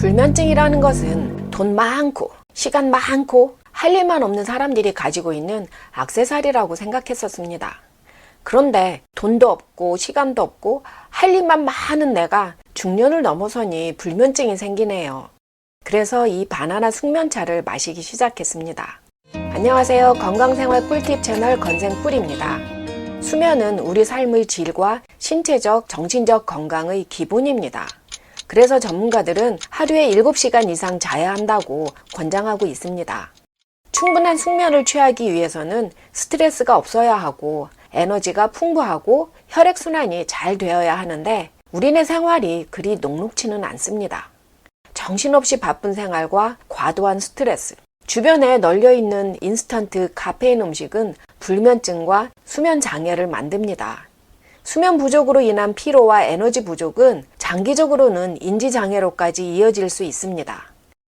불면증이라는 것은 돈 많고 시간 많고 할 일만 없는 사람들이 가지고 있는 악세사리라고 생각했었습니다. 그런데 돈도 없고 시간도 없고 할 일만 많은 내가 중년을 넘어서니 불면증이 생기네요. 그래서 이 바나나 숙면차를 마시기 시작했습니다. 안녕하세요. 건강생활 꿀팁 채널 건생꿀입니다. 수면은 우리 삶의 질과 신체적, 정신적 건강의 기본입니다. 그래서 전문가들은 하루에 7시간 이상 자야 한다고 권장하고 있습니다. 충분한 숙면을 취하기 위해서는 스트레스가 없어야 하고 에너지가 풍부하고 혈액순환이 잘 되어야 하는데 우리네 생활이 그리 녹록치는 않습니다. 정신없이 바쁜 생활과 과도한 스트레스, 주변에 널려 있는 인스턴트 카페인 음식은 불면증과 수면 장애를 만듭니다. 수면 부족으로 인한 피로와 에너지 부족은 장기적으로는 인지 장애로까지 이어질 수 있습니다.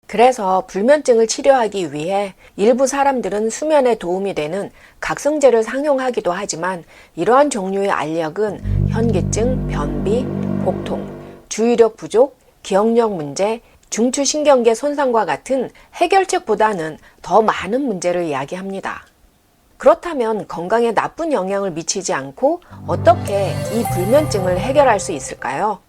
그래서 불면증을 치료하기 위해 일부 사람들은 수면에 도움이 되는 각성제를 상용하기도 하지만 이러한 종류의 알약은 현기증, 변비, 복통, 주의력 부족, 기억력 문제, 중추신경계 손상과 같은 해결책보다는 더 많은 문제를 이야기합니다. 그렇다면 건강에 나쁜 영향을 미치지 않고 어떻게 이 불면증을 해결할 수 있을까요?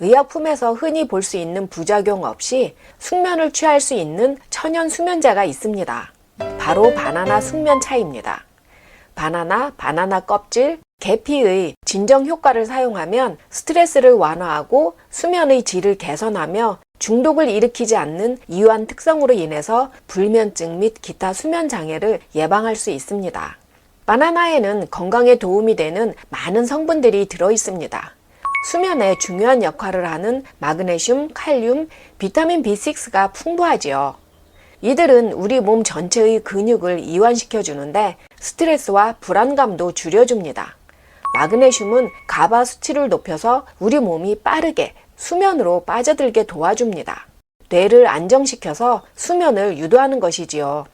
의약품에서 흔히 볼 수 있는 부작용 없이 숙면을 취할 수 있는 천연 수면제가 있습니다. 바로 바나나 숙면차입니다. 바나나, 바나나 껍질, 계피의 진정 효과를 사용하면 스트레스를 완화하고 수면의 질을 개선하며 중독을 일으키지 않는 이유한 특성으로 인해서 불면증 및 기타 수면 장애를 예방할 수 있습니다. 바나나에는 건강에 도움이 되는 많은 성분들이 들어 있습니다. 수면에 중요한 역할을 하는 마그네슘, 칼륨, 비타민 B6가 풍부하지요. 이들은 우리 몸 전체의 근육을 이완시켜 주는데 스트레스와 불안감도 줄여줍니다. 마그네슘은 가바 수치를 높여서 우리 몸이 빠르게 수면으로 빠져들게 도와줍니다. 뇌를 안정시켜서 수면을 유도하는 것이지요.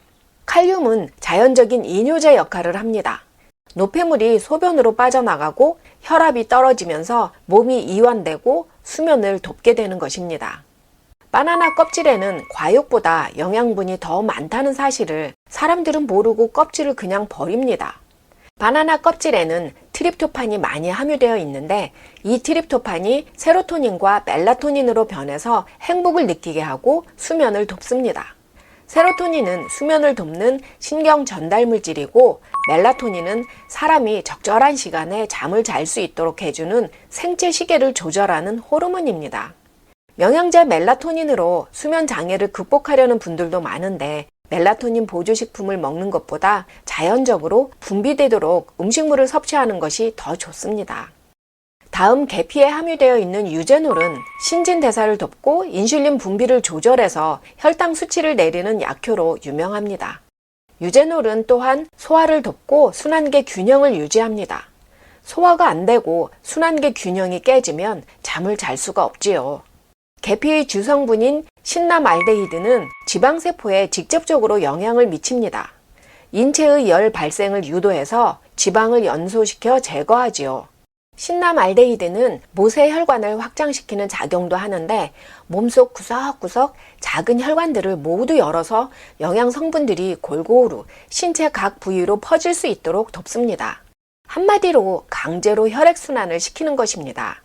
칼륨은 자연적인 이뇨제 역할을 합니다. 노폐물이 소변으로 빠져나가고 혈압이 떨어지면서 몸이 이완되고 수면을 돕게 되는 것입니다. 바나나 껍질에는 과육보다 영양분이 더 많다는 사실을 사람들은 모르고 껍질을 그냥 버립니다. 바나나 껍질에는 트립토판이 많이 함유되어 있는데 이 트립토판이 세로토닌과 멜라토닌으로 변해서 행복을 느끼게 하고 수면을 돕습니다. 세로토닌은 수면을 돕는 신경 전달 물질이고 멜라토닌은 사람이 적절한 시간에 잠을 잘 수 있도록 해주는 생체 시계를 조절하는 호르몬입니다. 영양제 멜라토닌으로 수면 장애를 극복하려는 분들도 많은데 멜라토닌 보조식품을 먹는 것보다 자연적으로 분비되도록 음식물을 섭취하는 것이 더 좋습니다. 다음 계피에 함유되어 있는 유제놀은 신진 대사를 돕고 인슐린 분비를 조절해서 혈당 수치를 내리는 약효로 유명합니다. 유제놀은 또한 소화를 돕고 순환계 균형을 유지합니다. 소화가 안 되고 순환계 균형이 깨지면 잠을 잘 수가 없지요. 계피의 주성분인 신남알데히드는 지방세포에 직접적으로 영향을 미칩니다. 인체의 열 발생을 유도해서 지방을 연소시켜 제거하지요. 신남 알데히드는 모세 혈관을 확장시키는 작용도 하는데 몸속 구석구석 작은 혈관들을 모두 열어서 영양 성분들이 골고루 신체 각 부위로 퍼질 수 있도록 돕습니다. 한마디로 강제로 혈액순환을 시키는 것입니다.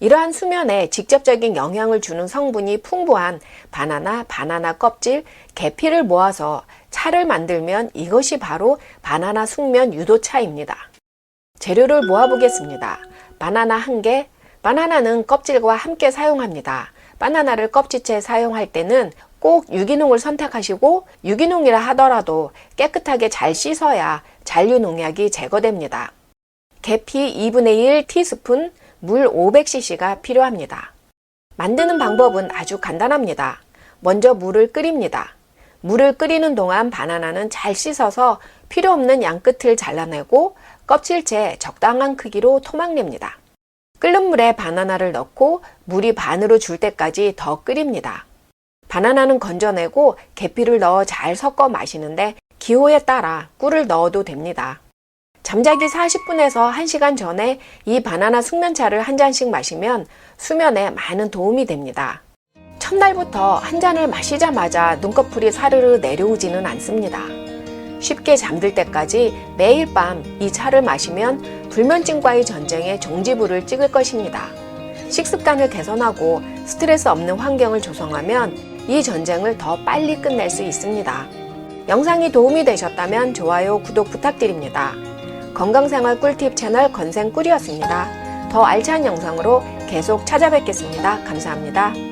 이러한 수면에 직접적인 영향을 주는 성분이 풍부한 바나나, 바나나 껍질, 계피를 모아서 차를 만들면 이것이 바로 바나나 숙면 유도차입니다. 재료를 모아보겠습니다. 바나나 1개, 바나나는 껍질과 함께 사용합니다. 바나나를 껍질째 사용할 때는 꼭 유기농을 선택하시고 유기농이라 하더라도 깨끗하게 잘 씻어야 잔류 농약이 제거됩니다. 계피 2분의 1 티스푼, 물 500cc가 필요합니다. 만드는 방법은 아주 간단합니다. 먼저 물을 끓입니다. 물을 끓이는 동안 바나나는 잘 씻어서 필요 없는 양 끝을 잘라내고 껍질째 적당한 크기로 토막냅니다. 끓는 물에 바나나를 넣고 물이 반으로 줄 때까지 더 끓입니다. 바나나는 건져내고 계피를 넣어 잘 섞어 마시는데 기호에 따라 꿀을 넣어도 됩니다. 잠자기 40분에서 1시간 전에 이 바나나 숙면차를 한 잔씩 마시면 수면에 많은 도움이 됩니다. 첫날부터 한 잔을 마시자마자 눈꺼풀이 사르르 내려오지는 않습니다. 쉽게 잠들 때까지 매일 밤 이 차를 마시면 불면증과의 전쟁에 종지부를 찍을 것입니다. 식습관을 개선하고 스트레스 없는 환경을 조성하면 이 전쟁을 더 빨리 끝낼 수 있습니다. 영상이 도움이 되셨다면 좋아요, 구독 부탁드립니다. 건강생활 꿀팁 채널 건생꿀이었습니다. 더 알찬 영상으로 계속 찾아뵙겠습니다. 감사합니다.